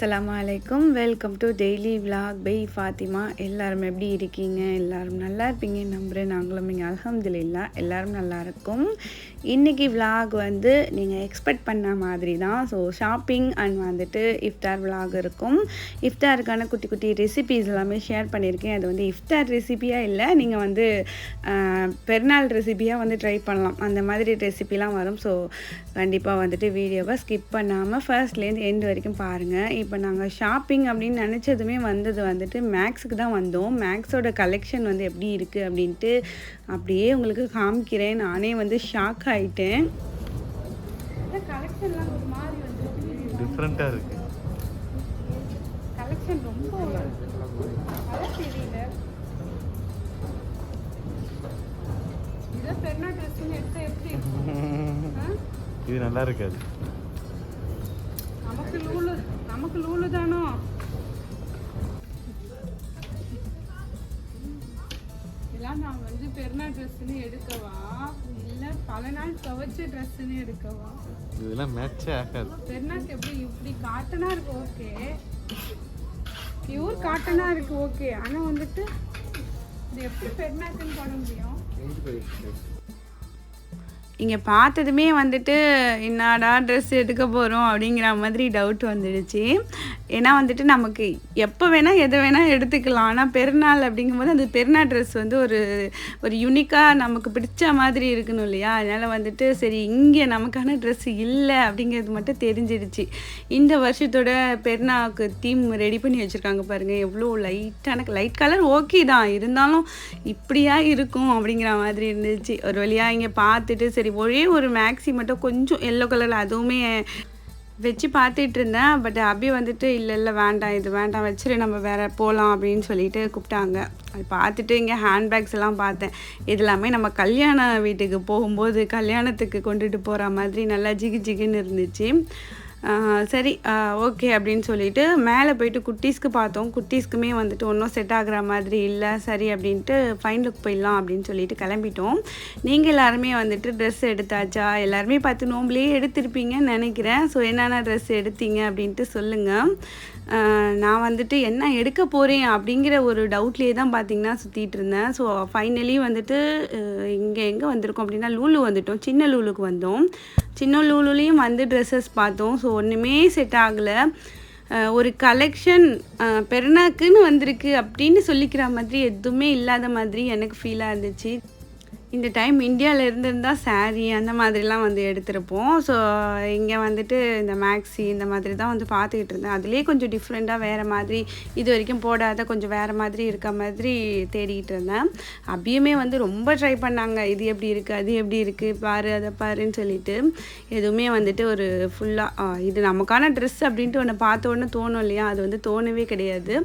அஸ்லாம் வலைக்கும் welcome to daily vlog by Fathima எல்லாரும் எப்படி இருக்கீங்க? எல்லாரும் நல்லா இருப்பீங்க. நம்புகிறேன் நாங்களும். இங்கே அல்ஹம்துலில்லா எல்லாரும் நல்லா இருக்கும். இன்றைக்கி விலாக் வந்து நீங்கள் எக்ஸ்பெக்ட் பண்ண மாதிரி தான். ஸோ ஷாப்பிங் அண்ட் வந்துட்டு இஃப்தார் விலாக் இருக்கும். இஃப்தாருக்கான குட்டி குட்டி ரெசிபிஸ் எல்லாமே ஷேர் பண்ணியிருக்கேன். அது வந்து இஃப்தார் ரெசிபியாக இல்லை நீங்கள் வந்து பெருநாள் ரெசிபியாக வந்து ட்ரை பண்ணலாம். அந்த மாதிரி ரெசிபிலாம் வரும். ஸோ கண்டிப்பாக வந்துட்டு வீடியோவை ஸ்கிப் பண்ணாமல் ஃபர்ஸ்ட்லேருந்து எண்ட் வரைக்கும் பாருங்கள் இப்போ நாங்கள் ஷாப்பிங் அப்படின்னு நினச்சதுமே வந்தது வந்துட்டு மேக்ஸுக்கு தான் வந்தோம். மேக்ஸோட கலெக்ஷன் வந்து எப்படி இருக்குது அப்படின்ட்டு அப்படியே உங்களுக்கு காமிக்கிறேன். நானே வந்து ஷாக் ஆயிட்டேன். கலெக்ஷன்லாம் ஒரு மாதிரி வந்து டிஃப்ரெண்ட்டாக இருக்கு. கலெக்ஷன் ரொம்ப அதான் தெரியல இதை பெருநாள் ட்ரெஸ்ஸுன்னு எடுத்தால் எப்படி இருக்கும் ஆ? இது நல்லா இருக்காது. பெருநாள் ட்ரெஸ்ஸுன்னு எடுக்கவா? இல்லை பல நாள் துவைச்ச ட்ரெஸ்ஸுன்னு எடுக்கவா? இதெல்லாம் மேட்சே ஆகாது. பெருநாளுக்கு எப்படி இப்படி காட்டனாக இருக்கு ஓகே பியூர் காட்டனாக இருக்கு ஓகே ஆனால் வந்துட்டு இது எப்படி பெருநாளுக்குன்னு போட முடியும்? இங்கே பார்த்ததுமே வந்துட்டு என்னடா ட்ரெஸ் எடுக்க போகிறோம் அப்படிங்கிற மாதிரி டவுட் வந்துடுச்சு. ஏன்னா வந்துட்டு நமக்கு எப்போ வேணால் எதை வேணால் எடுத்துக்கலாம். ஆனால் பெருநாள் அப்படிங்கும்போது அந்த பெருநாள் ட்ரெஸ் வந்து ஒரு ஒரு யூனிக்காக நமக்கு பிடிச்ச மாதிரி இருக்கணும் இல்லையா? அதனால் வந்துட்டு சரி இங்கே நமக்கான ட்ரெஸ் இல்லை அப்படிங்கிறது மட்டும் தெரிஞ்சிடுச்சு. இந்த வருஷத்தோட பெருநாளுக்கு தீம் ரெடி பண்ணி வச்சுருக்காங்க பாருங்கள் எவ்வளோ லைட்டான லைட் கலர் ஓகே தான். இருந்தாலும் இப்படியா இருக்கும் அப்படிங்கிற மாதிரி இருந்துச்சு. ஒரு வழியாக இங்கே பார்த்துட்டு சரி ஒரே ஒரு மேக்ஸி மட்டும் கொஞ்சம் எல்லோ கலரில் அதுவுமே வச்சு பார்த்துட்டு இருந்தேன். பட் அபி வந்துட்டு இல்லை இல்லை வேண்டாம். இது வேண்டாம். வச்சுரு. நம்ம வேற போகலாம் அப்படின்னு சொல்லிட்டு கூப்பிட்டாங்க. அது பார்த்துட்டு இங்கே ஹேண்ட்பேக்ஸ் எல்லாம் பார்த்தேன். இது எல்லாமே நம்ம கல்யாண வீட்டுக்கு போகும்போது கல்யாணத்துக்கு கொண்டுட்டு போகிற மாதிரி நல்லா ஜிகு ஜிகுன்னு இருந்துச்சு. சரி ஓகே அப்படின்னு சொல்லிட்டு மேலே போயிட்டு குட்டீஸ்க்கு பார்த்தோம். குட்டீஸ்க்குமே வந்துட்டு ஒன்றும் செட் ஆகிற மாதிரி இல்லை. சரி அப்படின்ட்டு ஃபைன் லுக் போயிடலாம் அப்படின்னு சொல்லிட்டு கிளம்பிட்டோம். நீங்கள் எல்லாருமே வந்துட்டு ட்ரெஸ் எடுத்தாச்சா? எல்லாருமே பார்த்து நோம்புலேயே எடுத்திருப்பீங்கன்னு நினைக்கிறேன். ஸோ என்னென்ன ட்ரெஸ் எடுத்தீங்க அப்படின்ட்டு சொல்லுங்கள் நான் வந்துட்டு என்ன எடுக்க போகிறேன் அப்படிங்கிற ஒரு டவுட்லேயே தான் பார்த்தீங்கன்னா சுற்றிட்டு இருந்தேன். ஸோ ஃபைனலி வந்துட்டு இங்கே எங்கே வந்திருக்கோம் அப்படின்னா லூலு வந்துட்டோம். சின்ன லூலுக்கு வந்தோம். சின்ன லூலுலேயும் வந்து ட்ரெஸ்ஸஸ் பார்த்தோம். ஸோ ஒன்றுமே செட் ஆகலை. ஒரு கலெக்ஷன் பெருநாக்குன்னு வந்திருக்கு அப்படின்னு சொல்லிக்கிற மாதிரி எதுவுமே இல்லாத மாதிரி எனக்கு ஃபீலாக இருந்துச்சு. இந்த டைம் இந்தியாவில் இருந்திருந்தால் saree அந்த மாதிரிலாம் வந்து எடுத்திருப்போம். ஸோ இங்கே வந்துட்டு இந்த மேக்ஸி இந்த மாதிரி தான் வந்து பார்த்துக்கிட்டு இருந்தேன். அதுலேயே கொஞ்சம் டிஃப்ரெண்ட்டாக வேறு மாதிரி இது வரைக்கும் போடாத கொஞ்சம் வேறு மாதிரி இருக்க மாதிரி தேடிக்கிட்டு இருந்தேன். அப்பயுமே வந்து ரொம்ப ட்ரை பண்ணாங்க. இது எப்படி இருக்குது அது எப்படி இருக்குது பாரு அதை பாருன்னு சொல்லிட்டு. எதுவுமே வந்துட்டு ஒரு ஃபுல்லாக இது நமக்கான ட்ரெஸ் அப்படின்ட்டு ஒன்று பார்த்த உடனே தோணும் இல்லையா? அது வந்து தோணவே கிடையாது.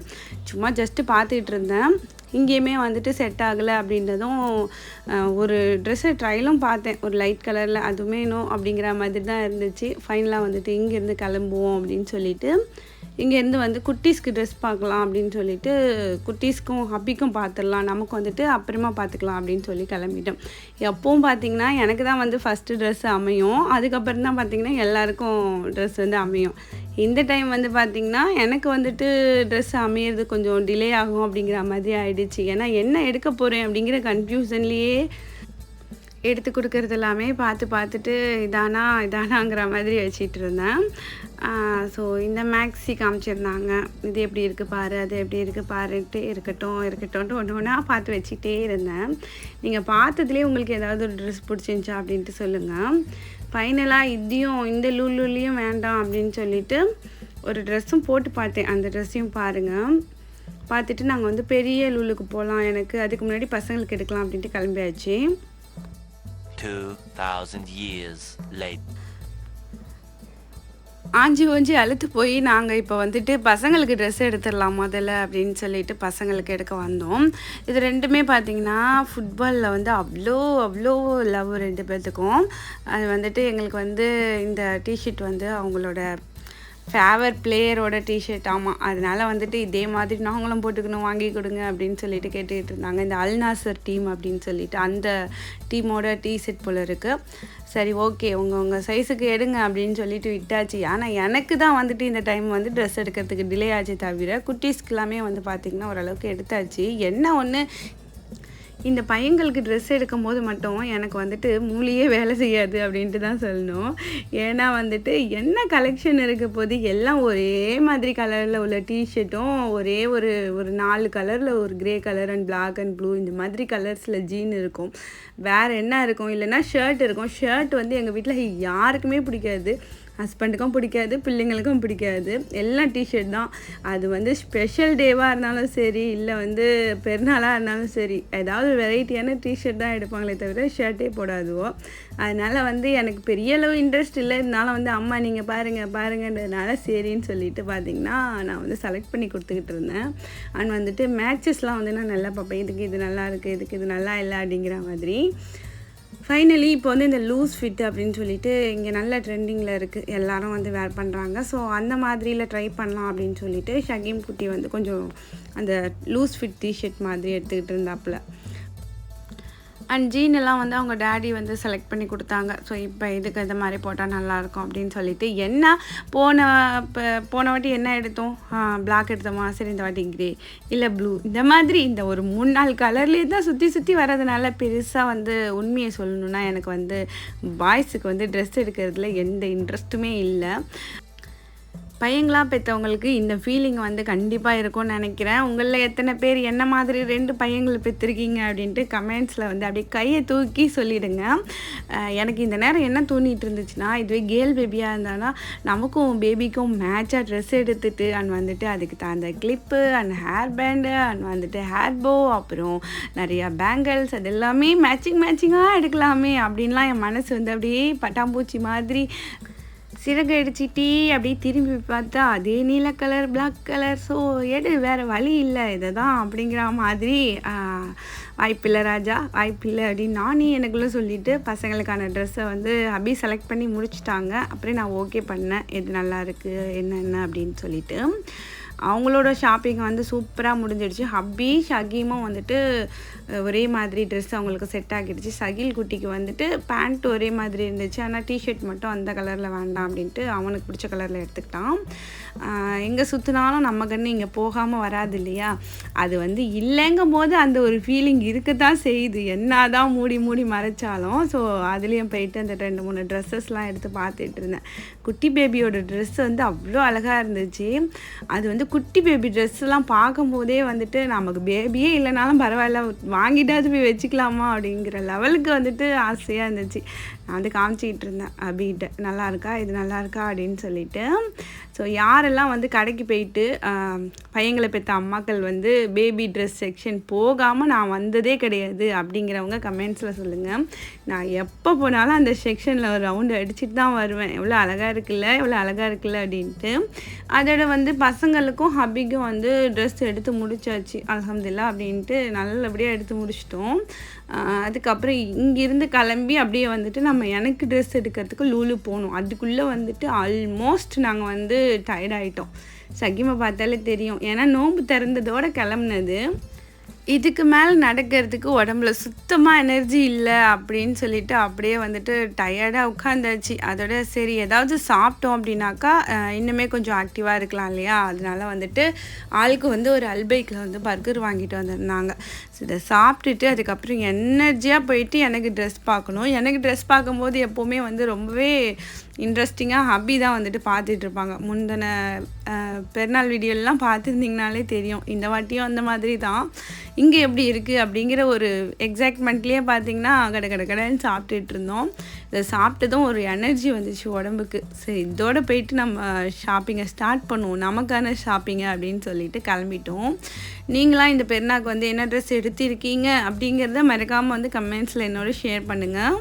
சும்மா ஜஸ்ட்டு பார்த்துக்கிட்டு இருந்தேன். இங்கேயுமே வந்துட்டு செட் ஆகலை அப்படின்றதும் ஒரு ட்ரெஸ்ஸை ட்ரையலும் பார்த்தேன். ஒரு லைட் கலரில் அதுவுமே இன்னும் அப்படிங்கிற மாதிரி தான் இருந்துச்சு. ஃபைனலாக வந்துட்டு இங்கேருந்து கிளம்புவோம் அப்படின்னு சொல்லிட்டு. இங்கேருந்து வந்து குட்டீஸ்க்கு ட்ரெஸ் பார்க்கலாம் அப்படின்னு சொல்லிட்டு குட்டீஸ்க்கும் ஹப்பிக்கும் பார்த்துடலாம். நமக்கு வந்துட்டு அப்புறமா பார்த்துக்கலாம் அப்படின்னு சொல்லி கிளம்பிட்டோம். எப்பவும் பார்த்தீங்கன்னா எனக்கு தான் வந்து ஃபஸ்ட்டு ட்ரெஸ் அமையும். அதுக்கப்புறம் தான் பார்த்தீங்கன்னா எல்லாருக்கும் ட்ரெஸ் வந்து அமையும். இந்த டைம் வந்து பார்த்திங்கன்னா எனக்கு வந்துட்டு ட்ரெஸ் அமையிறது கொஞ்சம் டிலே ஆகும் அப்படிங்கிற மாதிரி ஆகிடுச்சு ஏன்னா என்ன எடுக்க போகிறேன் அப்படிங்கிற கன்ஃபியூஷன்லேயே எடுத்து கொடுக்கறது எல்லாமே பார்த்து பார்த்துட்டு இதானா இதானாங்கிற மாதிரி வச்சிட்டு இருந்தேன். ஸோ இந்த மேக்ஸி காமிச்சிருந்தாங்க. இது எப்படி இருக்குது பாரு அது எப்படி இருக்குது பாருன்ட்டு இருக்கட்டும் இருக்கட்டும்ன்ட்டு ஒன்று ஒன்றா பார்த்து வச்சுக்கிட்டே இருந்தேன். நீங்கள் பார்த்ததுலேயே உங்களுக்கு ஏதாவது ஒரு ட்ரெஸ் பிடிச்சிருந்துச்சா அப்படின்ட்டு சொல்லுங்கள் ஃபைனலாக இதையும் இந்த லூலுலேயும் வேண்டாம் அப்படின்னு சொல்லிட்டு ஒரு ட்ரெஸ்ஸும் போட்டு பார்த்தேன். அந்த ட்ரெஸ்ஸையும் பாருங்கள் பார்த்துட்டு நாங்கள் வந்து பெரிய லூலுக்கு போகலாம் எனக்கு அதுக்கு முன்னாடி பசங்களுக்கு எடுக்கலாம் அப்படின்ட்டு கிளம்பியாச்சு. 2,000 years late. ஆஞ்சி ஓஞ்சி அழுத்து போய் நாங்கள் இப்போ வந்துட்டு பசங்களுக்கு ட்ரெஸ் எடுத்துடலாம் முதல்ல அப்படின்னு சொல்லிட்டு பசங்களுக்கு எடுக்க வந்தோம் இது ரெண்டுமே பார்த்தீங்கன்னா ஃபுட்பாலில் வந்து அவ்வளோ அவ்வளோ லவ் ரெண்டு பேர்த்துக்கும் அது வந்துட்டு எங்களுக்கு வந்து இந்த டிஷர்ட் வந்து அவங்களோட ஃபேவர் பிளேயரோட டிஷர்ட் ஆமாம் அதனால வந்துட்டு இதே மாதிரி நாங்களும் போட்டுக்கணும் வாங்கி கொடுங்க அப்படின்னு சொல்லிட்டு கேட்டுக்கிட்டு இருந்தாங்க. இந்த அல்நாசர் டீம் அப்படின்னு சொல்லிட்டு அந்த டீமோட டிஷர்ட் போல் இருக்குது சரி ஓகே உங்கள் உங்கள் சைஸுக்கு எடுங்க அப்படின்னு சொல்லிட்டு விட்டாச்சு. ஆனால் எனக்கு தான் வந்துட்டு இந்த டைம் வந்து ட்ரெஸ் எடுக்கிறதுக்கு டிலே ஆச்சு தவிர குட்டீஸ்க்கு எல்லாமே வந்து பார்த்திங்கன்னா ஓரளவுக்கு எடுத்தாச்சு. என்ன ஒன்று இந்த பையங்களுக்கு ட்ரெஸ் எடுக்கும் போது மட்டும் எனக்கு வந்துட்டு மூலியே வேலை செய்யாது அப்படின்ட்டு தான் சொல்லணும். ஏன்னா வந்துட்டு என்ன கலெக்ஷன் இருக்க போது எல்லாம் ஒரே மாதிரி கலரில் உள்ள டிஷர்ட்டும் ஒரே ஒரு ஒரு நாலு கலரில் ஒரு grey colour and black and blue இந்த மாதிரி கலர்ஸில் ஜீன் இருக்கும். வேறு என்ன இருக்கும்? இல்லைன்னா ஷர்ட் இருக்கும். ஷர்ட் வந்து எங்கள் வீட்டில் யாருக்குமே பிடிக்காது. ஹஸ்பண்டுக்கும் பிடிக்காது பிள்ளைங்களுக்கும் பிடிக்காது. எல்லாம் டிஷர்ட் தான். அது வந்து ஸ்பெஷல் டேவாக இருந்தாலும் சரி இல்லை வந்து பெருநாளாக இருந்தாலும் சரி ஏதாவது வெரைட்டியான டிஷர்ட் தான் எடுப்பாங்களே தவிர ஷர்ட்டே போடாதுவோ. அதனால் வந்து எனக்கு பெரிய அளவு இன்ட்ரெஸ்ட் இல்லை. இருந்தாலும் வந்து அம்மா நீங்கள் பாருங்கள் பாருங்கன்றதுனால சரின்னு சொல்லிட்டு பார்த்தீங்கன்னா நான் வந்து செலக்ட் பண்ணி கொடுத்துக்கிட்டு இருந்தேன். அண்ட் வந்துட்டு மேட்சஸ்லாம் வந்து நான் நல்லா பார்ப்பேன். இதுக்கு இது நல்லா இருக்குது இதுக்கு இது நல்லா இல்லை அப்படிங்கிற மாதிரி. ஃபைனலி இப்போ வந்து இந்த லூஸ் ஃபிட் அப்படின்னு சொல்லிட்டு இங்கே நல்ல ட்ரெண்டிங்கில் இருக்குது எல்லாரும் வந்து வேர் பண்ணுறாங்க ஸோ அந்த மாதிரியில் ட்ரை பண்ணலாம் அப்படின்னு சொல்லிட்டு ஷகீம் குட்டி வந்து கொஞ்சம் அந்த லூஸ் ஃபிட் டிஷர்ட் மாதிரி எடுத்துக்கிட்டு இருந்தாப்புல. அண்ட் ஜீன் எல்லாம் வந்து அவங்க டேடி வந்து செலக்ட் பண்ணி கொடுத்தாங்க. ஸோ இப்போ இதுக்கு இந்த மாதிரி போட்டால் நல்லாயிருக்கும் அப்படின்னு சொல்லிட்டு என்ன போன இப்போ போன வாட்டி என்ன எடுத்தோம்? பிளாக் எடுத்தோமா? சரி இந்த வாட்டி கிரே இல்லை ப்ளூ இந்த மாதிரி இந்த ஒரு மூணு நாலு கலர்லேயே தான் சுற்றி சுற்றி வர்றதுனால பெருசாக வந்து உண்மையை சொல்லணுன்னா எனக்கு வந்து பாய்ஸுக்கு வந்து ட்ரெஸ் எடுக்கிறதுல எந்த இன்ட்ரெஸ்ட்டுமே இல்லை. பையங்களாக பெற்றவங்களுக்கு இந்த ஃபீலிங் வந்து கண்டிப்பாக இருக்கும்னு நினைக்கிறேன். உங்களில் எத்தனை பேர் என்ன மாதிரி ரெண்டு பையங்களை பெற்றிருக்கீங்க அப்படின்ட்டு கமெண்ட்ஸில் வந்து அப்படியே கையை தூக்கி சொல்லிடுங்க. எனக்கு இந்த நேரம் என்ன தோணிகிட்டு இருந்துச்சுன்னா இதுவே கேர்ள் பேபியாக இருந்தானா நமக்கும் பேபிக்கும் மேட்சாக ட்ரெஸ் எடுத்துட்டு அண்ட் வந்துட்டு அதுக்கு தகுந்த clip and hair band and வந்துட்டு ஹேர் போ அப்புறம் நிறையா பேங்கிள்ஸ் அது எல்லாமே மேட்சிங் மேட்சிங்காக எடுக்கலாமே அப்படின்லாம் என் மனசு வந்து அப்படியே பட்டாம்பூச்சி மாதிரி சிறகு அடிச்சிட்டி அப்படியே திரும்பி பார்த்தா அதே நீல கலர் பிளாக் கலர். ஸோ எடு வேறு வழி இல்லை. இதை தான் அப்படிங்கிற மாதிரி வாய்ப்பில்லை ராஜா. வாய்ப்பில்லை அப்படின்னு நானே எனக்குள்ளே சொல்லிவிட்டு பசங்களுக்கான ட்ரெஸ்ஸை வந்து அபி செலக்ட் பண்ணி முடிச்சிட்டாங்க. அப்புறம் நான் ஓகே பண்ணேன். எது நல்லா இருக்குது என்னென்ன அப்படின்னு சொல்லிட்டு. அவங்களோட ஷாப்பிங் வந்து சூப்பராக முடிஞ்சிடுச்சு. ஹப்பி ஷகீமும் வந்துட்டு ஒரே மாதிரி ட்ரெஸ் அவங்களுக்கு செட் ஆகிடுச்சு சகில் குட்டிக்கு வந்துட்டு பேண்ட் ஒரே மாதிரி இருந்துச்சு. ஆனால் டிஷர்ட் மட்டும் அந்த கலரில் வேண்டாம் அப்படின்ட்டு அவனுக்கு பிடிச்ச கலரில் எடுத்துக்கிட்டான். எங்கே சுற்றினாலும் நம்ம கண்ணு இங்கே போகாமல் வராது இல்லையா? அது வந்து இல்லைங்கும் போது அந்த ஒரு ஃபீலிங் இருக்க தான் செய்யுது. என்ன தான் மூடி மூடி மறைச்சாலும் ஸோ அதுலேயும் போயிட்டு அந்த ரெண்டு மூணு ட்ரெஸ்ஸஸ்லாம் எடுத்து பார்த்துட்டு இருந்தேன். குட்டி பேபியோட ட்ரெஸ் வந்து அவ்வளோ அழகாக இருந்துச்சு. அது வந்து குட்டி பேபி ட்ரெஸ்லாம் பார்க்கும்போதே வந்துட்டு நமக்கு பேபியே இல்லைனாலும் பரவாயில்ல வாங்கிட்டாவது போய் வச்சுக்கலாமா அப்படிங்கிற லெவலுக்கு வந்துட்டு ஆசையாக இருந்துச்சு. நான் வந்து காமிச்சிக்கிட்டு இருந்தேன் அபிகிட்ட நல்லா இருக்கா? இது நல்லா இருக்கா? அப்படின்னு சொல்லிட்டு. ஸோ யாரெல்லாம் வந்து கடைக்கு போயிட்டு பையங்களை பெற்ற அம்மாக்கள் வந்து பேபி ட்ரெஸ் செக்ஷன் போகாமல் நான் வந்ததே கிடையாது அப்படிங்கிறவங்க கமெண்ட்ஸில் சொல்லுங்கள் நான் எப்போ போனாலும் அந்த செக்ஷனில் ஒரு ரவுண்டு அடிச்சுட்டு தான் வருவேன். எவ்வளோ அழகாக இருக்குல்ல எவ்வளோ அழகாக இருக்குல்ல அப்படின்ட்டு. அதோட வந்து பசங்களுக்கும் ஹபிக்கும் வந்து ட்ரெஸ் எடுத்து முடிச்சாச்சு. அலமதுல்லா அப்படின்ட்டு நல்லபடியாக எடுத்து முடிச்சிட்டோம். அதுக்கப்புறம் இங்கேருந்து கிளம்பி அப்படியே வந்துட்டு நம்ம எனக்கு ட்ரெஸ் எடுக்கிறதுக்கு லூலு போகணும். அதுக்குள்ளே வந்துட்டு ஆல்மோஸ்ட் நாங்கள் வந்து டயர்ட் ஆகிட்டோம் சகிமை பார்த்தாலே தெரியும். ஏன்னா நோன்பு திறந்ததோடு கிளம்புனது இதுக்கு மேலே நடக்கிறதுக்கு உடம்புல சுத்தமாக எனர்ஜி இல்லை அப்படின்னு சொல்லிட்டு அப்படியே வந்துட்டு டயர்டாக உட்காந்துருச்சு அதோட சரி ஏதாவது சாப்பிட்டோம் அப்படின்னாக்கா இன்னுமே கொஞ்சம் ஆக்டிவாக இருக்கலாம் இல்லையா? அதனால வந்துட்டு ஆளுக்கு வந்து ஒரு அல்பைக்கில் வந்து பர்கர் வாங்கிட்டு வந்திருந்தாங்க. ஸோ இதை சாப்பிட்டுட்டு அதுக்கப்புறம் எனர்ஜியாக போயிட்டு எனக்கு ட்ரெஸ் பார்க்கணும். எனக்கு ட்ரெஸ் பார்க்கும்போது எப்போவுமே வந்து ரொம்பவே இன்ட்ரெஸ்டிங்காக ஹப்பி தான் வந்துட்டு பார்த்துட்டு இருப்பாங்க. முந்தின பெருநாள் வீடியோலாம் பார்த்துருந்தீங்கனாலே தெரியும். இந்த வாட்டியும் அந்த மாதிரி தான். இங்கே எப்படி இருக்குது அப்படிங்கிற ஒரு எக்ஸைட்மெண்ட்லேயே பார்த்தீங்கன்னா கட கட கடன்னு சாப்பிட்டுட்டு இருந்தோம். இதை சாப்பிட்டதும் ஒரு எனர்ஜி வந்துச்சு உடம்புக்கு. சரி இதோட போயிட்டு நம்ம ஷாப்பிங்கை ஸ்டார்ட் பண்ணுவோம். நமக்கான ஷாப்பிங்கை அப்படின்னு சொல்லிட்டு கிளம்பிட்டோம். நீங்களாம் இந்த பெருநாக்கு வந்து என்ன ட்ரெஸ் எடுத்திருக்கீங்க அப்படிங்கிறத மறக்காமல் வந்து கமெண்ட்ஸில் என்னோட ஷேர் பண்ணுங்கள்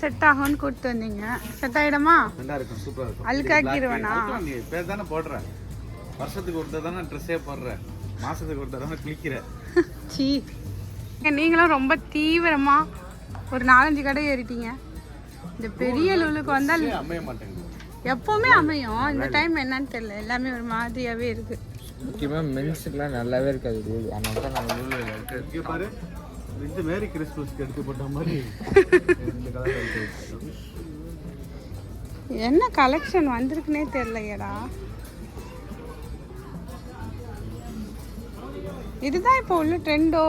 செட் ஆகும்னு கூப்பிட்டு வந்தீங்க. செட் ஆகிடுமா நல்லா இருக்கும். சூப்பரா இருக்கும் அழுக்காக்கிடுவேனா? நீ பேர் தானே போடுற வருஷத்துக்கு ஒருத்தர் தானே ட்ரெஸ்ஸே போடுற மாசத்துக்கு ஒருத்தர் தானே குளிக்கிற சீ. நீங்களும் ரொம்ப தீவிரமா ஒரு நாலஞ்சு கடை ஏறிட்டீங்க. இந்த பெரிய லுலுக்கு வந்தால் அமைய மாட்டேங்குது. எப்பவுமே அமையும். இந்த டைம் என்னன்னு தெரியல. எல்லாமே ஒரு மாதிரியாவே இருக்கு. முக்கியமாக மென்ஸுக்குலாம் நல்லாவே இருக்காது அதனால தான் நாங்கள் ரூல் இருக்கு பாரு. இது மேரி கிறிஸ்மஸ்க்கு எடுத்து போட்ட மாதிரி என்ன கலெக்ஷன் வந்திருக்குனே தெரியலையடா. இதுதான் இப்போ உள்ள ட்ரெண்டோ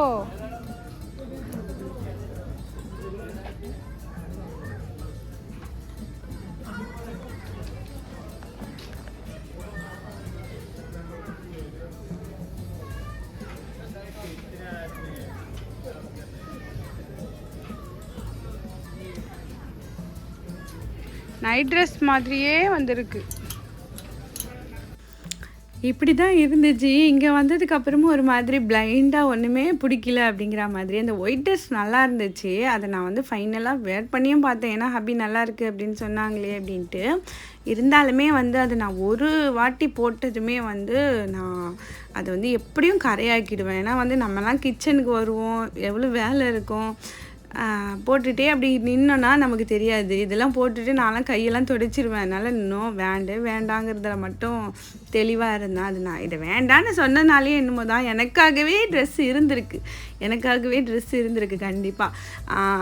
நைட் ட்ரெஸ் மாதிரியே வந்திருக்கு. இப்படி தான் இருந்துச்சு. இங்கே வந்ததுக்கு அப்புறமும் ஒரு மாதிரி பிளைண்டாக ஒன்றுமே பிடிக்கல அப்படிங்கிற மாதிரி. அந்த ஒயிட் ட்ரெஸ் நல்லா இருந்துச்சு. அதை நான் வந்து ஃபைனலாக வேர் பண்ணியும் பார்த்தேன். ஏன்னா ஹபி நல்லாயிருக்கு அப்படின்னு சொன்னாங்களே அப்படின்ட்டு. இருந்தாலுமே வந்து அது நான் ஒரு வாட்டி போட்டதுமே வந்து நான் அதை வந்து எப்படியும் கரையாக்கிடுவேன். ஏன்னா வந்து நம்மலாம் கிச்சனுக்கு வருவோம். எவ்வளோ வேலை இருக்கும். போட்டுகிட்டே அப்படி நின்னோன்னா நமக்கு தெரியாது. இதெல்லாம் போட்டுட்டு நான்லாம் கையெல்லாம் துடைச்சிருவேன். அதனால் இன்னும் வேண்டு வேண்டாங்கிறதுல மட்டும் தெளிவாக இருந்தேன் அது நான் இதை வேண்டான்னு சொன்னனாலே என்னமோ தான். எனக்காகவே ட்ரெஸ் இருந்திருக்கு. எனக்காகவே ட்ரெஸ் இருந்திருக்கு கண்டிப்பாக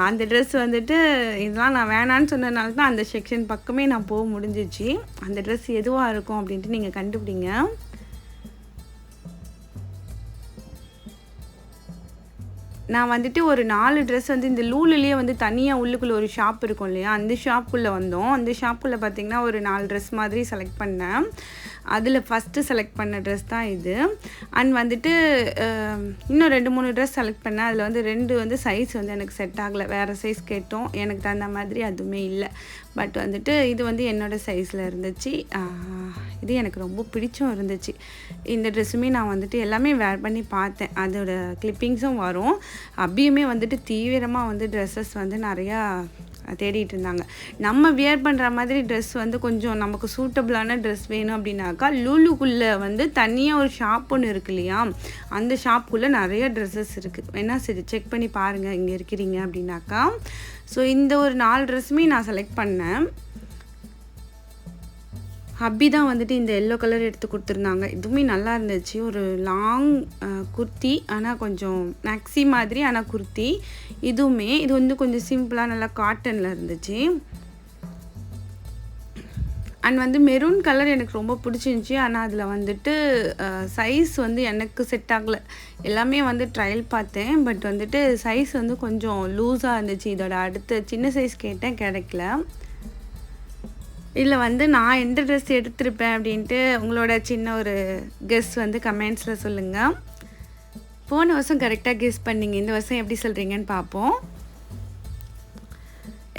அந்த ட்ரெஸ் வந்துட்டு இதெல்லாம் நான் வேணான்னு சொன்னதுனால தான் அந்த செக்ஷன் பக்கமே நான் போக முடிஞ்சிச்சு. அந்த ட்ரெஸ் எதுவாக இருக்கும் அப்படின்ட்டு நீங்கள் கண்டுபிடிங்க. நான் வந்துட்டு ஒரு நாலு ட்ரெஸ் வந்து இந்த லூலுலேயே வந்து தனியாக உள்ளுக்குள்ளே ஒரு ஷாப் இருக்கும் இல்லையா? அந்த ஷாப்புக்குள்ளே வந்தோம். அந்த ஷாப்புக்குள்ளே பார்த்தீங்கன்னா ஒரு நாலு ட்ரெஸ் மாதிரி செலக்ட் பண்ணேன். அதில் ஃபஸ்ட்டு செலக்ட் பண்ண ட்ரெஸ் தான் இது. அண்ட் வந்துட்டு இன்னும் ரெண்டு மூணு ட்ரெஸ் செலக்ட் பண்ணேன் அதில் வந்து ரெண்டு வந்து சைஸ் வந்து எனக்கு செட் ஆகலை. வேறு சைஸ் கேட்டோம். எனக்கு தகுந்த மாதிரி அதுவுமே இல்லை. பட் வந்துட்டு இது வந்து என்னோடய சைஸில் இருந்துச்சு. இது எனக்கு ரொம்ப பிடிச்சும் இருந்துச்சு. இந்த ட்ரெஸ்ஸுமே நான் வந்துட்டு எல்லாமே வேர் பண்ணி பார்த்தேன். அதோட கிளிப்பிங்ஸும் வரும். அபியுமே வந்துட்டு தீவிரமாக வந்து ட்ரெஸ்ஸஸ் வந்து நிறையா தேடிட்டு இருந்தாங்க நம்ம வியர் பண்ணுற மாதிரி ட்ரெஸ் வந்து கொஞ்சம் நமக்கு சூட்டபிளான ட்ரெஸ் வேணும் அப்படின்னாக்கா லூலுக்குள்ளே வந்து தனியாக ஒரு ஷாப் ஒன்று இருக்கு இல்லையா? அந்த ஷாப்புக்குள்ளே நிறைய ட்ரெஸ்ஸஸ் இருக்குது வேணால் சரி செக் பண்ணி பாருங்கள் இங்கே இருக்கிறீங்க அப்படின்னாக்கா. ஸோ இந்த ஒரு நாலு ட்ரெஸ்ஸுமே நான் செலக்ட் பண்ணேன். ஹப்பி தான் வந்துட்டு இந்த எல்லோ கலர் எடுத்து கொடுத்துருந்தாங்க. இதுவுமே நல்லா இருந்துச்சு. ஒரு லாங் குர்த்தி ஆனால் கொஞ்சம் மேக்ஸி மாதிரி ஆனால் குர்த்தி. இதுவுமே இது வந்து கொஞ்சம் சிம்பிளாக நல்லா காட்டனில் இருந்துச்சு. அண்ட் வந்து மெரூன் கலர் எனக்கு ரொம்ப பிடிச்சிருந்துச்சி. ஆனால் அதில் வந்துட்டு சைஸ் வந்து எனக்கு செட் ஆகலை. எல்லாமே வந்து ட்ரையல் பார்த்தேன். பட் வந்துட்டு சைஸ் வந்து கொஞ்சம் லூஸாக இருந்துச்சு. இதோட அடுத்த சின்ன சைஸ் கேட்டேன் கிடைக்கல. இதில் வந்து நான் எந்த ட்ரெஸ் எடுத்திருப்பேன் அப்படின்ட்டு உங்களோட சின்ன ஒரு கெஸ் வந்து கமெண்ட்ஸில் சொல்லுங்கள் போன வருஷம் கரெக்டாக கெஸ் பண்ணீங்க. இந்த வருஷம் எப்படி சொல்கிறீங்கன்னு பார்ப்போம்.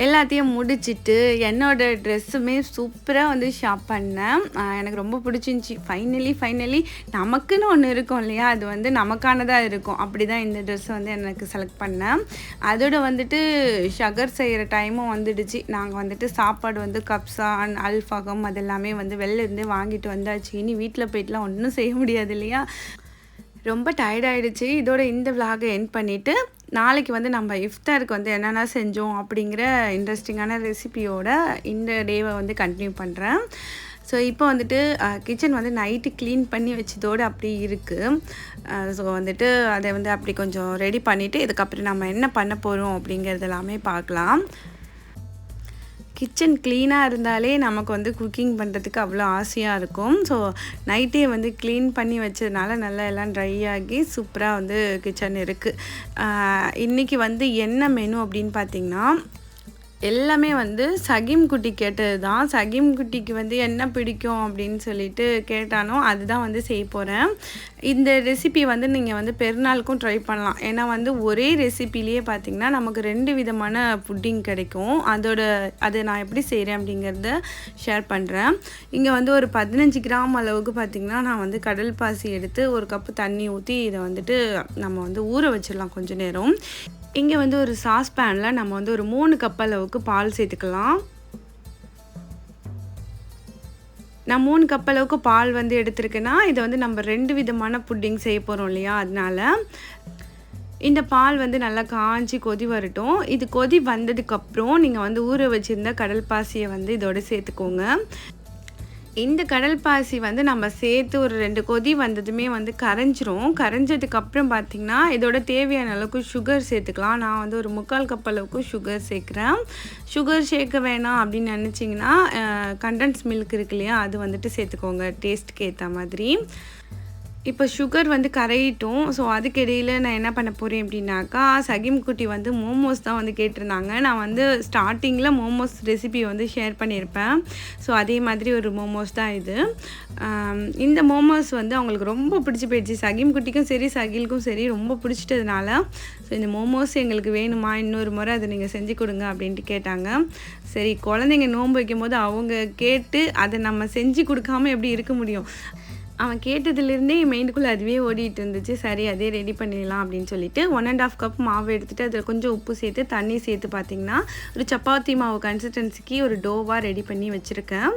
எல்லாத்தையும் முடிச்சிட்டு என்னோடய ட்ரெஸ்ஸுமே சூப்பராக வந்து ஷாப் பண்ணேன். எனக்கு ரொம்ப பிடிச்சிருந்துச்சி. ஃபைனலி ஃபைனலி நமக்குன்னு ஒன்று இருக்கும் இல்லையா? அது வந்து நமக்கானதாக இருக்கும். அப்படி தான் இந்த ட்ரெஸ் வந்து எனக்கு செலக்ட் பண்ணேன். அதோட வந்துட்டு ஷகர் செய்கிற டைமும் வந்துடுச்சு. நாங்கள் வந்துட்டு சாப்பாடு வந்து கப்ஸா அண்ட் அல்ஃபகம் அதெல்லாமே வந்து வெளிலேருந்து வாங்கிட்டு வந்தாச்சு. இனி வீட்டில் போயிட்டுலாம் ஒன்றும் செய்ய முடியாது இல்லையா? ரொம்ப டயர்டாயிடுச்சு இதோட இந்த விலாகை என் பண்ணிவிட்டு நாளைக்கு வந்து நம்ம இஃப்தாருக்கு வந்து என்னென்ன செஞ்சோம் அப்படிங்கிற இன்ட்ரெஸ்டிங்கான ரெசிபியோட இந்த டேவை வந்து கண்டினியூ பண்ணுறேன் ஸோ இப்போ வந்துட்டு கிச்சன் வந்து நைட்டு க்ளீன் பண்ணி வச்சதோடு அப்படி இருக்குது ஸோ வந்துட்டு அதை வந்து அப்படி கொஞ்சம் ரெடி பண்ணிவிட்டு இதுக்கப்புறம் நம்ம என்ன பண்ண போகிறோம் அப்படிங்கிறது எல்லாமே பார்க்கலாம். கிச்சன் க்ளீனாக இருந்தாலே நமக்கு வந்து குக்கிங் பண்ணுறதுக்கு அவ்வளோ ஆசையாக இருக்கும். ஸோ நைட்டே வந்து க்ளீன் பண்ணி வச்சதுனால நல்லா எல்லாம் ட்ரை ஆகி சூப்பராக வந்து கிச்சன் இருக்குது இன்றைக்கி வந்து என்ன மெனு அப்படின்னு பார்த்தீங்கன்னா எல்லாமே வந்து சகிம் குட்டி கேட்டது தான் சகிம் குட்டிக்கு வந்து என்ன பிடிக்கும் அப்படின்னு சொல்லிட்டு கேட்டானோ அதுதான் வந்து செய்ய போகிறேன் இந்த ரெசிபி வந்து நீங்கள் வந்து பெருநாளுக்கும் ட்ரை பண்ணலாம். ஏன்னா வந்து ஒரே ரெசிபிலேயே பார்த்தீங்கன்னா நமக்கு ரெண்டு விதமான புட்டிங் கிடைக்கும். அதோட அதை நான் எப்படி செய்கிறேன் அப்படிங்கிறத ஷேர் பண்ணுறேன் இங்கே வந்து ஒரு பதினஞ்சு கிராம் அளவுக்கு பார்த்திங்கன்னா நான் வந்து கடல் பாசி எடுத்து ஒரு கப்பு தண்ணி ஊற்றி இதை வந்துட்டு நம்ம வந்து ஊற வச்சிடலாம் கொஞ்சம் நேரம். இங்கே வந்து ஒரு சாஸ் பேனில் நம்ம வந்து ஒரு மூணு கப் அளவுக்கு பால் சேர்த்துக்கலாம். நான் மூணு கப் அளவுக்கு பால் வந்து எடுத்திருக்கேன்னா இதை வந்து நம்ம ரெண்டு விதமான புட்டிங் செய்ய போகிறோம் இல்லையா? அதனால இந்த பால் வந்து நல்லா காஞ்சி கொதி வரட்டும். இது கொதி வந்ததுக்கப்புறம் நீங்கள் வந்து ஊற வச்சுருந்த கடல் பாசியை வந்து இதோட சேர்த்துக்கோங்க. இந்த கடல் பாசி வந்து நம்ம சேர்த்து ஒரு ரெண்டு கொதி வந்ததுமே வந்து கரைஞ்சிரும். கரைஞ்சதுக்கப்புறம் பார்த்திங்கன்னா இதோட தேவையான அளவுக்கு சுகர் சேர்த்துக்கலாம். நான் வந்து ஒரு முக்கால் கப் அளவுக்கு சுகர் சேர்க்குறேன். சுகர் சேர்க்க வேணாம் அப்படின்னு நினச்சிங்கன்னா கண்டன்ஸ் மில்க் இருக்கு இல்லையா அது வந்துட்டு சேர்த்துக்கோங்க. டேஸ்ட்டுக்கு ஏற்ற மாதிரி. இப்போ சுகர் வந்து கரையிட்டும். ஸோ அதுக்கு இடையில் நான் என்ன பண்ண போகிறேன் அப்படின்னாக்கா சகிம் குட்டி வந்து மோமோஸ் தான் வந்து கேட்டிருந்தாங்க. நான் வந்து ஸ்டார்டிங்கில் மோமோஸ் ரெசிபி வந்து ஷேர் பண்ணியிருப்பேன். ஸோ அதே மாதிரி ஒரு மோமோஸ் தான் இது. இந்த மோமோஸ் வந்து அவங்களுக்கு ரொம்ப பிடிச்சி போயிடுச்சு. சகிம் குட்டிக்கும் சரி சகிலுக்கும் சரி ரொம்ப பிடிச்சிட்டதுனால. ஸோ இந்த மோமோஸ் எங்களுக்கு வேணுமா? இன்னொரு முறை அதை நீங்கள் செஞ்சு கொடுங்க அப்படின்ட்டு கேட்டாங்க. சரி குழந்தைங்க நோன்பு வைக்கும் போது அவங்க கேட்டு அதை நம்ம செஞ்சு கொடுக்காம எப்படி இருக்க முடியும்? அவன் கேட்டதுலேருந்தே என் மைண்டுக்குள்ளே அதுவே ஓடிட்டு இருந்துச்சு. சரி அதே ரெடி பண்ணிடலாம் அப்படின்னு சொல்லிட்டு ஒன் அண்ட் ஆஃப் கப் மாவு எடுத்துகிட்டு அதில் கொஞ்சம் உப்பு சேர்த்து தண்ணி சேர்த்து பார்த்திங்கன்னா ஒரு சப்பாத்தி மாவு கன்சிஸ்டன்சிக்கு ஒரு டோவாக ரெடி பண்ணி வச்சுருக்கேன்.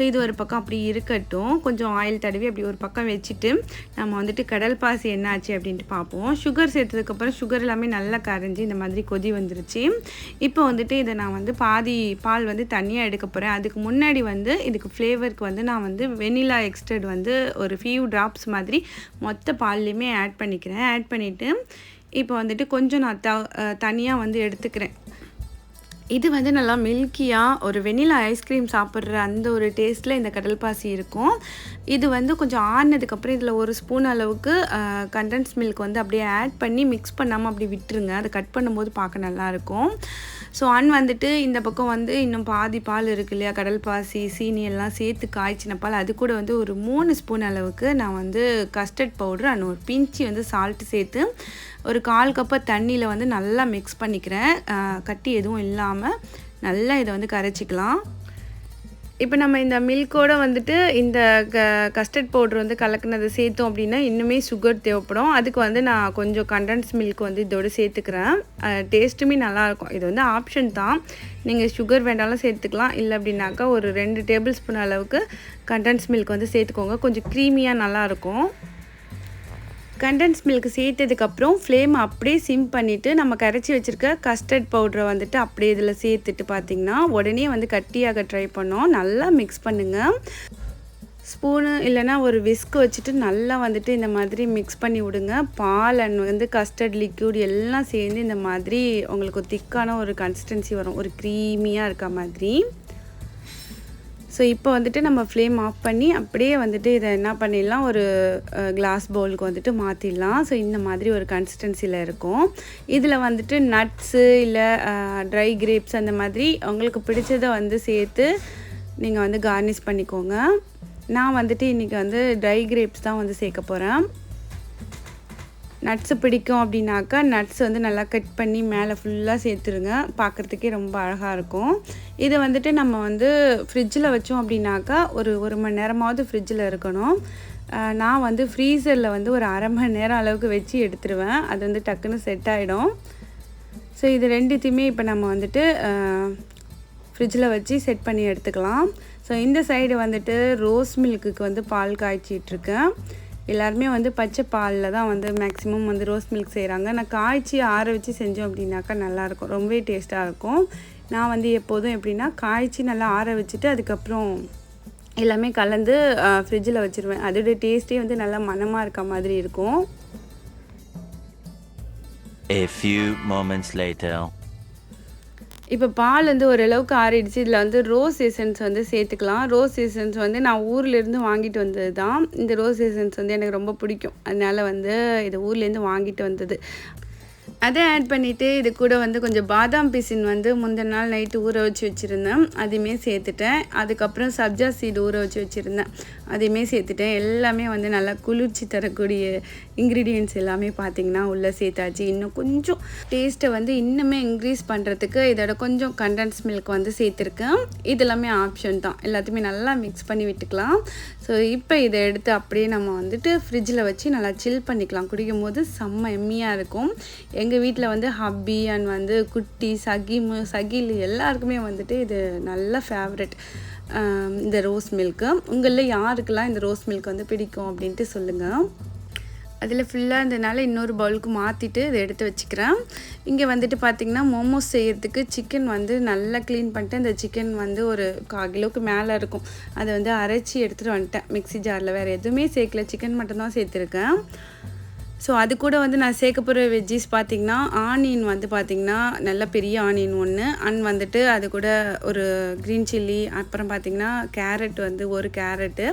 ஸோ இது ஒரு பக்கம் அப்படி இருக்கட்டும். கொஞ்சம் ஆயில் தடவி அப்படி ஒரு பக்கம் வச்சுட்டு நம்ம வந்துட்டு கடல் பாசி என்ன ஆச்சு அப்படின்ட்டு பார்ப்போம். சுகர் சேர்த்ததுக்கப்புறம் சுகர் எல்லாமே நல்லா கரைஞ்சி இந்த மாதிரி கொதி வந்துருச்சு. இப்போ வந்துட்டு இதை நான் வந்து பாதி பால் வந்து தனியாக எடுக்க போகிறேன் அதுக்கு முன்னாடி வந்து இதுக்கு ஃப்ளேவருக்கு வந்து நான் வந்து வெனிலா எக்ஸ்டர்ட் வந்து ஒரு ஃபியூ ட்ராப்ஸ் மாதிரி மொத்த பால்லையுமே ஆட் பண்ணிக்கிறேன். ஆட் பண்ணிவிட்டு இப்போ வந்துட்டு கொஞ்சம் நான் த தனியாக வந்து எடுத்துக்கிறேன். இது வந்து நல்லா மில்கியாக ஒரு வெனிலா ஐஸ்கிரீம் சாப்பிட்ற அந்த ஒரு டேஸ்ட்டில் இந்த கடல் பாசி இருக்கும். இது வந்து கொஞ்சம் ஆறினதுக்கப்புறம் இதில் ஒரு ஸ்பூன் அளவுக்கு கண்டன்ஸ் மில்க் வந்து அப்படியே ஆட் பண்ணி மிக்ஸ் பண்ணாமல் அப்படி விட்டுருங்க. அதை கட் பண்ணும்போது பார்க்க நல்லாயிருக்கும் ஸோ அன் வந்துட்டு இந்த பக்கம் வந்து இன்னும் பாதி பால் இருக்கு இல்லையா? கடல் பாசி சீனி எல்லாம் சேர்த்து காய்ச்சின பால். அது கூட வந்து ஒரு மூணு ஸ்பூன் அளவுக்கு நான் வந்து கஸ்டர்ட் பவுடர் அண்ட் ஒரு பிஞ்சி வந்து சால்ட்டு சேர்த்து ஒரு கால் கப்பை தண்ணியில் வந்து நல்லா மிக்ஸ் பண்ணிக்கிறேன். கட்டி எதுவும் இல்லாமல் நல்லா இதை வந்து கரைச்சிக்கலாம். இப்போ நம்ம இந்த மில்கோடு வந்துட்டு இந்த க கஸ்டர்ட் பவுடர் வந்து கலக்குனதை சேர்த்தோம் அப்படின்னா இன்னுமே சுகர் தேவைப்படும். அதுக்கு வந்து நான் கொஞ்சம் கண்டன்ஸ் மில்க் வந்து இதோடு சேர்த்துக்கிறேன். டேஸ்ட்டுமே நல்லாயிருக்கும். இது வந்து ஆப்ஷன் தான். நீங்கள் சுகர் வேண்டாலும் சேர்த்துக்கலாம். இல்லை அப்படின்னாக்கா ஒரு ரெண்டு டேபிள் ஸ்பூன் அளவுக்கு கண்டன்ஸ் மில்க் வந்து சேர்த்துக்கோங்க. கொஞ்சம் க்ரீமியாக நல்லாயிருக்கும். கண்டன்ஸ் மில்க் சேர்த்ததுக்கப்புறம் ஃப்ளேம் அப்படியே சிம் பண்ணிவிட்டு நம்ம கரைச்சி வச்சுருக்க கஸ்டர்ட் பவுடரை வந்துட்டு அப்படியே இதில் சேர்த்துட்டு பார்த்திங்கன்னா உடனே வந்து கட்டியாக ட்ரை பண்ணோம். நல்லா மிக்ஸ் பண்ணுங்கள் ஸ்பூனு இல்லைன்னா ஒரு விஸ்க் வச்சுட்டு நல்லா வந்துட்டு இந்த மாதிரி மிக்ஸ் பண்ணி விடுங்க. பால் அண்ட் வந்து கஸ்டர்ட் லிக்யூட் எல்லாம் சேர்ந்து இந்த மாதிரி உங்களுக்கு திக்கான ஒரு கன்சிஸ்டன்சி வரும். ஒரு க்ரீமியாக இருக்க மாதிரி. ஸோ இப்போ வந்துட்டு நம்ம ஃப்ளேம் ஆஃப் பண்ணி அப்படியே வந்துட்டு இதை என்ன பண்ணிடலாம்? ஒரு கிளாஸ் பவுலுக்கு வந்துட்டு மாற்றிடலாம் ஸோ இந்த மாதிரி ஒரு கன்சிஸ்டன்சியில் இருக்கும். இதில் வந்துட்டு நட்ஸு இல்லை ட்ரை கிரேப்ஸ் அந்த மாதிரி உங்களுக்கு பிடிச்சதை வந்து சேர்த்து நீங்கள் வந்து கார்னிஷ் பண்ணிக்கோங்க. நான் வந்துட்டு இன்றைக்கி வந்து ட்ரை கிரேப்ஸ் தான் வந்து சேர்க்க போகிறேன் நட்ஸு பிடிக்கும் அப்படின்னாக்கா நட்ஸ் வந்து நல்லா கட் பண்ணி மேலே ஃபுல்லாக சேர்த்துருங்க. பார்க்குறதுக்கே ரொம்ப அழகாக இருக்கும். இதை வந்துட்டு நம்ம வந்து ஃப்ரிட்ஜில் வச்சோம் அப்படின்னாக்கா ஒரு ஒரு மணி நேரமாவது ஃப்ரிட்ஜில் இருக்கணும். நான் வந்து ஃப்ரீசரில் வந்து ஒரு அரை மணி நேரம் அளவுக்கு வச்சு எடுத்துருவேன். அது வந்து டக்குன்னு செட் ஆகிடும் ஸோ இது ரெண்டுத்தையுமே இப்போ நம்ம வந்துட்டு ஃப்ரிட்ஜில் வச்சு செட் பண்ணி எடுத்துக்கலாம். ஸோ இந்த சைடு வந்துட்டு ரோஸ் மில்க்குக்கு வந்து பால் காய்ச்சிட்ருக்கேன் எல்லாருமே வந்து பச்சை பாலில் தான் வந்து மேக்ஸிமம் வந்து ரோஸ் மில்க் செய்கிறாங்க நான் காய்ச்சி ஆற வச்சு செஞ்சோம் அப்படின்னாக்கா நல்லாயிருக்கும் ரொம்பவே டேஸ்ட்டாக இருக்கும். நான் வந்து எப்போதும் எப்படின்னா காய்ச்சி நல்லா ஆற வச்சுட்டு அதுக்கப்புறம் எல்லாமே கலந்து ஃப்ரிட்ஜில் வச்சுருவேன். அதோடைய டேஸ்ட்டே வந்து நல்லா மணமாக இருக்க மாதிரி இருக்கும். A few moments later. இப்போ பால் வந்து ஓரளவுக்கு ஆறிடுச்சு. இதில் வந்து ரோஸ் எசன்ஸ் வந்து சேர்த்துக்கலாம். ரோஸ் எசன்ஸ் வந்து நான் ஊர்லேருந்து வாங்கிட்டு வந்தது தான் இந்த ரோஸ் எசன்ஸ் வந்து எனக்கு ரொம்ப பிடிக்கும். அதனால வந்து இது ஊர்லேருந்து வாங்கிட்டு வந்தது. அதை ஆட் பண்ணிவிட்டு இது கூட வந்து கொஞ்சம் பாதாம் பிசின் வந்து முந்தின நாள் நைட்டு ஊற வச்சு வச்சுருந்தேன். அதையுமே சேர்த்துட்டேன். அதுக்கப்புறம் சப்ஜா சீடு ஊற வச்சு வச்சுருந்தேன். அதையுமே சேர்த்துட்டேன். எல்லாமே வந்து நல்லா குளிர்ச்சி தரக்கூடிய இன்க்ரீடியன்ட்ஸ் எல்லாமே பார்த்திங்கன்னா உள்ளே சேர்த்தாச்சு. இன்னும் கொஞ்சம் டேஸ்ட்டை வந்து இன்னுமே இன்க்ரீஸ் பண்ணுறதுக்கு இதோட கொஞ்சம் கண்டன்ஸ் மில்க் வந்து சேர்த்துருக்கேன். இதெல்லாமே ஆப்ஷன் தான். எல்லாத்தையுமே நல்லா மிக்ஸ் பண்ணி விட்டுக்கலாம். ஸோ இப்போ இதை எடுத்து அப்படியே நம்ம வந்துட்டு ஃப்ரிட்ஜில் வச்சு நல்லா சில் பண்ணிக்கலாம். குடிக்கும் போது செம்ம எம்மியாக இருக்கும். எங்கள் வீட்டில் வந்து ஹப்பி அண்ட் வந்து குட்டி சகிமு சகில் எல்லாருக்குமே வந்துட்டு இது நல்ல ஃபேவரட் இந்த ரோஸ் மில்க்கு உங்களில் யாருக்கெல்லாம் இந்த ரோஸ் மில்க் வந்து பிடிக்கும் அப்படின்ட்டு சொல்லுங்கள் அதில் ஃபுல்லாக இருந்ததுனால இன்னொரு பவுலுக்கு மாற்றிட்டு இதை எடுத்து வச்சுக்கிறேன். இங்கே வந்துட்டு பார்த்திங்கன்னா மோமோஸ் செய்கிறதுக்கு சிக்கன் வந்து நல்லா க்ளீன் பண்ணிட்டு அந்த சிக்கன் வந்து ஒரு கால் கிலோவுக்கு மேலே இருக்கும். அதை வந்து அரைச்சி எடுத்துகிட்டு வந்துட்டேன். மிக்ஸி ஜாரில் வேறு எதுவுமே சேர்க்கல. சிக்கன் மட்டும்தான் சேர்த்துருக்கேன். ஸோ அது கூட வந்து நான் சேர்க்க போகிற வெஜ்ஜீஸ் பார்த்திங்கன்னா ஆனியன் வந்து பார்த்திங்கன்னா நல்ல பெரிய ஆனியன் ஒன்று அண்ட் வந்துட்டு அது கூட ஒரு க்ரீன் சில்லி அப்புறம் பார்த்திங்கன்னா கேரட் வந்து ஒரு கேரட்டு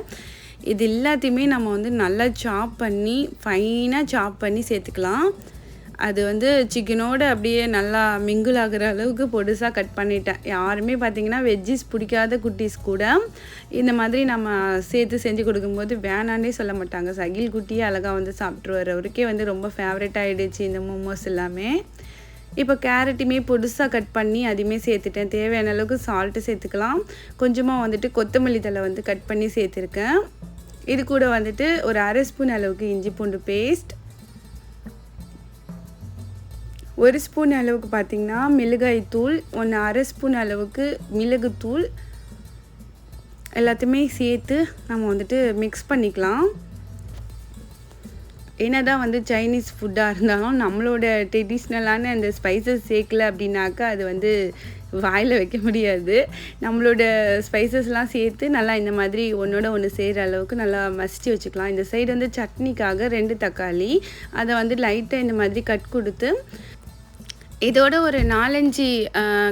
இது எல்லாத்தையுமே நம்ம வந்து நல்லா சாப் பண்ணி ஃபைனாக சாப் பண்ணி சேர்த்துக்கலாம். அது வந்து சிக்கனோடு அப்படியே நல்லா மிங்கிள் ஆகுற அளவுக்கு பொடுசாக கட் பண்ணிட்டேன். யாருமே பார்த்தீங்கன்னா வெஜ்ஜிஸ் பிடிக்காத குட்டீஸ் கூட இந்த மாதிரி நம்ம சேர்த்து செஞ்சு கொடுக்கும்போது வேணான்னே சொல்ல மாட்டாங்க. சகில் குட்டியே அழகாக வந்து சாப்பிட்ரு வரவருக்கே வந்து ரொம்ப ஃபேவரட் ஆகிடுச்சு இந்த மோமோஸ் எல்லாமே. இப்போ கேரட்டுமே பொடுசாக கட் பண்ணி அதையுமே சேர்த்துட்டேன். தேவையான அளவுக்கு சால்ட்டு சேர்த்துக்கலாம். கொஞ்சமாக வந்துட்டு கொத்தமல்லி தழை வந்து கட் பண்ணி சேர்த்துருக்கேன். இது கூட வந்துட்டு ஒரு அரை ஸ்பூன் அளவுக்கு இஞ்சி பூண்டு பேஸ்ட் ஒரு ஸ்பூன் அளவுக்கு பார்த்திங்கன்னா மிளகாய் தூள் ஒன்று அரை ஸ்பூன் அளவுக்கு மிளகுத்தூள் எல்லாத்தையுமே சேர்த்து நம்ம வந்துட்டு மிக்ஸ் பண்ணிக்கலாம். என்னதான் வந்து சைனீஸ் ஃபுட்டாக இருந்தாலும் நம்மளோட ட்ரெடிஷ்னலான அந்த ஸ்பைசஸ் சேர்க்கல அப்படின்னாக்கா அது வந்து வாயில் வைக்க முடியாது. நம்மளோட ஸ்பைசஸ்லாம் சேர்த்து நல்லா இந்த மாதிரி ஒன்றோட ஒன்று செய்கிற அளவுக்கு நல்லா மசிச்சு வச்சுக்கலாம். இந்த சைடு வந்து சட்னிக்காக ரெண்டு தக்காளி அதை வந்து லைட்டாக இந்த மாதிரி கட் கொடுத்து இதோட ஒரு நாலஞ்சு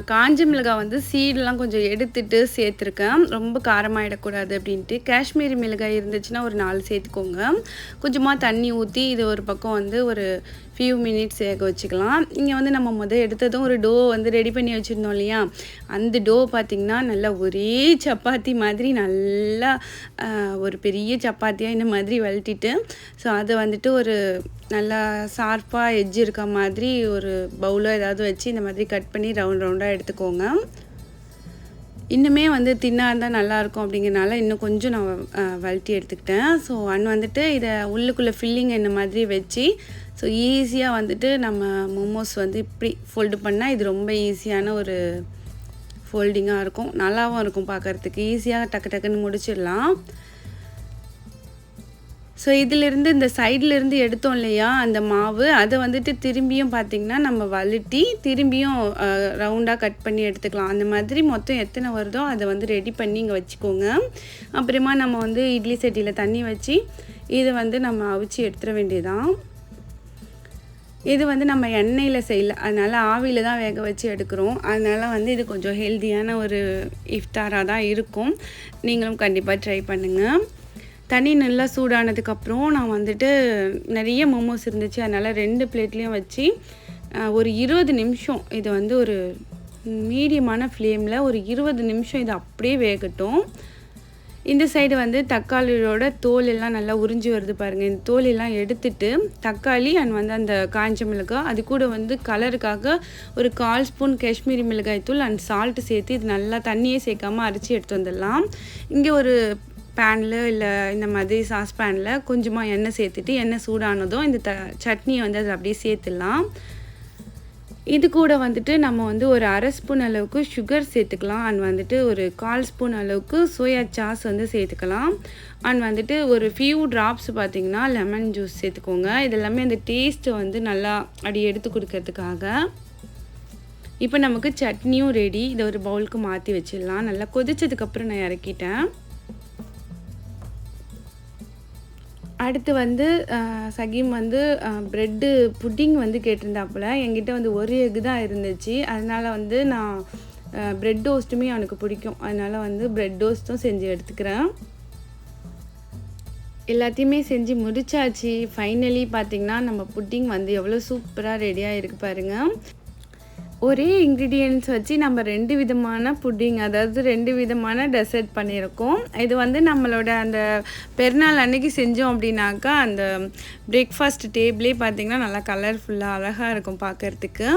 காஞ்ச மிளகாய் வந்து சீடெலாம் கொஞ்சம் எடுத்துட்டு சேர்த்துருக்கேன். ரொம்ப காரமாகிடக்கூடாது அப்படின்ட்டு. காஷ்மீரி மிளகாய் இருந்துச்சுன்னா ஒரு நாலு சேர்த்துக்கோங்க. கொஞ்சமாக தண்ணி ஊற்றி இது ஒரு பக்கம் வந்து ஒரு ஃபியூ மினிட்ஸ் வேக வச்சுக்கலாம். இங்கே வந்து நம்ம முதல் எடுத்ததும் ஒரு டோ வந்து ரெடி பண்ணி வச்சுருந்தோம் இல்லையா? அந்த டோ பார்த்திங்கன்னா நல்லா ஒரே சப்பாத்தி மாதிரி நல்லா ஒரு பெரிய சப்பாத்தியாக இந்த மாதிரி வளட்டிட்டு ஸோ அதை வந்துட்டு ஒரு நல்லா ஷார்ப்பாக எட்ஜ் இருக்க மாதிரி ஒரு பவுலோ ஏதாவது வச்சு இந்த மாதிரி கட் பண்ணி ரவுண்ட் ரவுண்டாக எடுத்துக்கோங்க. இன்னுமே வந்து தின்னாக இருந்தால் நல்லாயிருக்கும் அப்படிங்கிறனால இன்னும் கொஞ்சம் நான் அஹ், வழட்டி எடுத்துக்கிட்டேன். ஸோ அன் வந்துட்டு இதை உள்ளுக்குள்ளே ஃபில்லிங் இந்த மாதிரி வச்சு ஸோ ஈஸியாக வந்துட்டு நம்ம மோமோஸ் வந்து இப்படி ஃபோல்டு பண்ணால் இது ரொம்ப ஈஸியான ஒரு ஃபோல்டிங்காக இருக்கும். நல்லாவும் இருக்கும் பார்க்குறதுக்கு. ஈஸியாக டக்கு டக்குன்னு முடிச்சிடலாம். ஸோ இதிலிருந்து இந்த சைடில் இருந்து எடுத்தோம் இல்லையா அந்த மாவு அதை வந்துட்டு திரும்பியும் பார்த்திங்கன்னா நம்ம வழுட்டி திரும்பியும் ரவுண்டாக கட் பண்ணி எடுத்துக்கலாம். அந்த மாதிரி மொத்தம் எத்தனை வருதோ அதை வந்து ரெடி பண்ணி இங்கே வச்சுக்கோங்க. அப்புறமா நம்ம வந்து இட்லி சட்டியில் தண்ணி வச்சு இதை வந்து நம்ம அவிச்சு எடுத்துட வேண்டியதான் இது வந்து நம்ம எண்ணெயில் செய்யல. அதனால் ஆவியில் தான் வேக வச்சு எடுக்கிறோம். அதனால் வந்து இது கொஞ்சம் ஹெல்த்தியான ஒரு இஃப்டாராக தான் இருக்கும். நீங்களும் கண்டிப்பாக ட்ரை பண்ணுங்கள் தண்ணி நல்லா சூடானதுக்கப்புறம் நான் வந்துட்டு நிறைய மோமோஸ் இருந்துச்சு. அதனால் ரெண்டு பிளேட்லேயும் வச்சு ஒரு இருபது நிமிஷம் இது வந்து ஒரு மீடியமான ஃப்ளேமில் ஒரு இருபது நிமிஷம் இது அப்படியே வேகட்டும். இந்த சைடு வந்து தக்காளியோட தோல் எல்லாம் நல்லா உறிஞ்சி வருது பாருங்கள் இந்த தோல் எல்லாம் எடுத்துட்டு தக்காளி அண்ட் வந்து அந்த காஞ்ச மிளகாய் அது கூட வந்து கலருக்காக ஒரு கால் ஸ்பூன் காஷ்மீரி மிளகாய் தூள் அண்ட் சால்ட்டு சேர்த்து இது நல்லா தண்ணியே சேர்க்காமல் அரைச்சி எடுத்து வந்துடலாம். இங்கே ஒரு பேனில் இல்லை இந்த மாதிரி சாஸ் பேனில் கொஞ்சமாக எண்ணெய் சேர்த்துட்டு எண்ணெய் சூடானதும் இந்த த சட்னியை வந்து அதை அப்படியே சேர்த்துடலாம். இது கூட வந்துட்டு நம்ம வந்து ஒரு அரை ஸ்பூன் அளவுக்கு சுகர் சேர்த்துக்கலாம். அண்ட் வந்துட்டு ஒரு கால் ஸ்பூன் அளவுக்கு சோயா சாஸ் வந்து சேர்த்துக்கலாம். அண்ட் வந்துட்டு ஒரு ஃபியூ ட்ராப்ஸ் பார்த்தீங்கன்னா லெமன் ஜூஸ் சேர்த்துக்கோங்க. இது எல்லாமே அந்த டேஸ்ட்டை வந்து நல்லா அப்படி எடுத்து கொடுக்கறதுக்காக. இப்போ நமக்கு சட்னியும் ரெடி இதை ஒரு பவுலுக்கு மாற்றி வச்சிடலாம். நல்லா கொதிச்சதுக்கப்புறம் நான் இறக்கிட்டேன். அடுத்து வந்து சகீம் வந்து ப்ரெட்டு புட்டிங் வந்து கேட்டிருந்தாப்புல. என்கிட்ட வந்து ஒரு எக் தான் இருந்துச்சு. அதனால் வந்து நான் ப்ரெட் டோஸ்ட்டுமே அவனுக்கு பிடிக்கும். அதனால் வந்து ப்ரெட் டோஸ்ட்டும் செஞ்சு எடுத்துக்கிறேன். எல்லாத்தையுமே செஞ்சு முடிச்சாச்சு. ஃபைனலி பார்த்தீங்கன்னா நம்ம புட்டிங் வந்து எவ்வளோ சூப்பராக ரெடியாக இருக்கு பாருங்கள் ஒரே இன்க்ரீடியன்ட்ஸ் வச்சு நம்ம ரெண்டு விதமான புட்டிங் அதாவது ரெண்டு விதமான டெசர்ட் பண்ணியிருக்கோம். இது வந்து நம்மளோட அந்த பெருநாள் அன்னைக்கு செஞ்சோம் அப்படின்னாக்கா அந்த பிரேக்ஃபாஸ்ட் டேபிளே பார்த்திங்கன்னா நல்லா கலர்ஃபுல்லாக அழகாக இருக்கும் பார்க்கறதுக்கு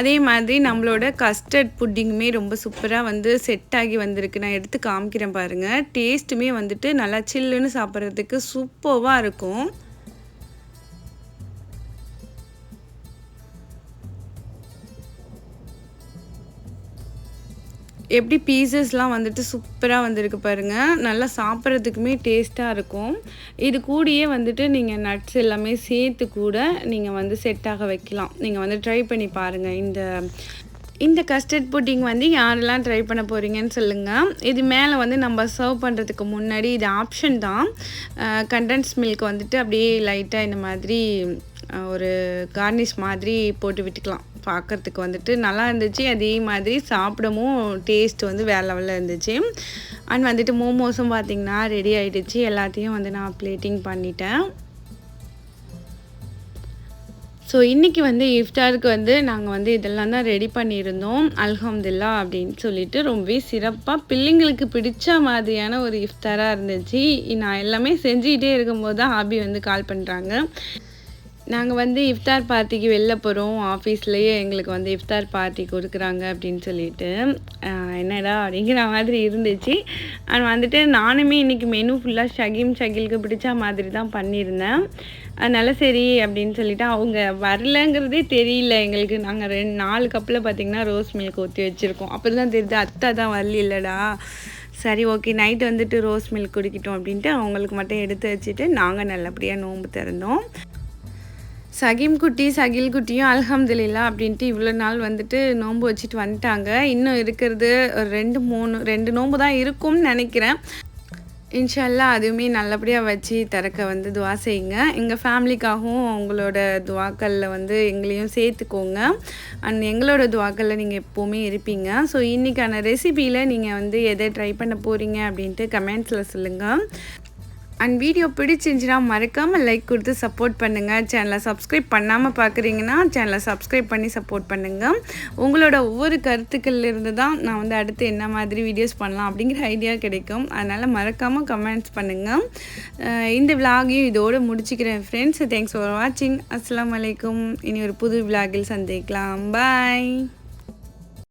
அதே மாதிரி நம்மளோட கஸ்டர்ட் புட்டிங்குமே ரொம்ப சூப்பராக வந்து செட் ஆகி வந்திருக்கு. நான் எடுத்து காமிக்கிறேன் பாருங்கள் டேஸ்ட்டுமே வந்துட்டு நல்லா சில்லுன்னு சாப்பிட்றதுக்கு சூப்பராக இருக்கும். எப்படி பீசஸ்லாம் வந்துட்டு சூப்பராக வந்திருக்கு பாருங்கள் நல்லா சாப்பிட்றதுக்குமே டேஸ்ட்டாக இருக்கும். இது கூடயே வந்துட்டு நீங்கள் நட்ஸ் எல்லாமே சேர்த்து கூட நீங்கள் வந்து செட்டாக வைக்கலாம். நீங்கள் வந்து ட்ரை பண்ணி பாருங்கள் இந்த இந்த கஸ்டர்ட் புட்டிங் வந்து யாரெல்லாம் ட்ரை பண்ண போகிறீங்கன்னு சொல்லுங்கள் இது மேலே வந்து நம்ம சர்வ் பண்ணுறதுக்கு முன்னாடி இது ஆப்ஷன் தான். கண்டன்ஸ் மில்க் வந்துட்டு அப்படியே லைட்டாக இந்த மாதிரி ஒரு கார்னிஷ் மாதிரி போட்டு விட்டுக்கலாம். பார்க்கறதுக்கு வந்துட்டு நல்லா இருந்துச்சு. அதே மாதிரி சாப்பிடவும் டேஸ்ட் வந்து வேறு லெவலில் இருந்துச்சு. அண்ட் வந்துட்டு மோமோஸும் பார்த்திங்கன்னா ரெடி ஆகிடுச்சு எல்லாத்தையும் வந்து நான் பிளேட்டிங் பண்ணிட்டேன். ஸோ இன்றைக்கி வந்து இஃப்டாருக்கு வந்து நாங்கள் வந்து இதெல்லாம் தான் ரெடி பண்ணியிருந்தோம். அல்ஹம்துல்லா அப்படின்னு சொல்லிட்டு ரொம்பவே சிறப்பாக பிள்ளைங்களுக்கு பிடிச்ச மாதிரியான ஒரு இஃப்தாராக இருந்துச்சு. நான் எல்லாமே செஞ்சுக்கிட்டே இருக்கும்போது தான் ஹாபி வந்து கால் பண்ணுறாங்க நாங்கள் வந்து இஃப்தார் பார்ட்டிக்கு வெளில போகிறோம் ஆஃபீஸ்லேயே எங்களுக்கு வந்து இஃப்தார் பார்ட்டி கொடுக்குறாங்க அப்படின்னு சொல்லிட்டு என்னடா அப்படிங்கிற மாதிரி இருந்துச்சு. அண்ட் வந்துட்டு நானுமே இன்றைக்கி மெனு ஃபுல்லாக ஷகீம் ஷகிலுக்கு பிடிச்ச மாதிரி தான் பண்ணியிருந்தேன். அதனால சரி அப்படின்னு சொல்லிட்டு அவங்க வரலங்கிறதே தெரியல எங்களுக்கு. நாங்கள் ரெண்டு நாலு கப்பில் பார்த்திங்கன்னா ரோஸ் மில்க் ஊற்றி வச்சுருக்கோம். அப்படி தான் தெரியுது அத்தை தான் வரல இல்லைடா. சரி ஓகே நைட் வந்துட்டு ரோஸ் மில்க் குடிக்கிட்டோம் அப்படின்ட்டு அவங்களுக்கு மட்டும் எடுத்து வச்சுட்டு நாங்கள் நல்லபடியாக நோன்பு திறந்தோம். சகிம் குட்டி சகில் குட்டியும் அல்ஹம்துலில்லா அப்படின்ட்டு இவ்வளோ நாள் வந்துட்டு நோன்பு வச்சுட்டு வந்துட்டாங்க. இன்னும் இருக்கிறது ஒரு ரெண்டு மூணு ரெண்டு நோன்பு தான் இருக்கும்னு நினைக்கிறேன். இன்ஷால்லா அதுவுமே நல்லபடியாக வச்சு திறக்க வந்து துவா செய்யுங்க. எங்கள் ஃபேமிலிக்காகவும் உங்களோட துவாக்களில் வந்து எங்களையும் சேர்த்துக்கோங்க. அண்ட் எங்களோட துவாக்களில் நீங்கள் எப்போவுமே இருப்பீங்க. ஸோ இன்றைக்கான ரெசிபியில் நீங்கள் வந்து எதை ட்ரை பண்ண போகிறீங்க அப்படின்ட்டு கமெண்ட்ஸில் சொல்லுங்கள் அண்ட் வீடியோ பிடிச்சிருந்துச்சுன்னா மறக்காமல் லைக் கொடுத்து சப்போர்ட் பண்ணுங்கள் சேனலை சப்ஸ்கிரைப் பண்ணாமல் பார்க்குறீங்கன்னா சேனலை சப்ஸ்கிரைப் பண்ணி சப்போர்ட் பண்ணுங்கள் உங்களோட ஒவ்வொரு கருத்துக்கள்லேருந்து தான் நான் வந்து அடுத்து என்ன மாதிரி வீடியோஸ் பண்ணலாம் அப்படிங்கிற ஐடியா கிடைக்கும். அதனால் மறக்காமல் கமெண்ட்ஸ் பண்ணுங்கள் இந்த விலாகையும் இதோடு முடிச்சுக்கிறேன் ஃப்ரெண்ட்ஸ் தேங்க்ஸ் ஃபார் வாட்சிங் அஸ்லாம் வலைக்கும் இனி ஒரு புது விலாகில் சந்திக்கலாம். பாய்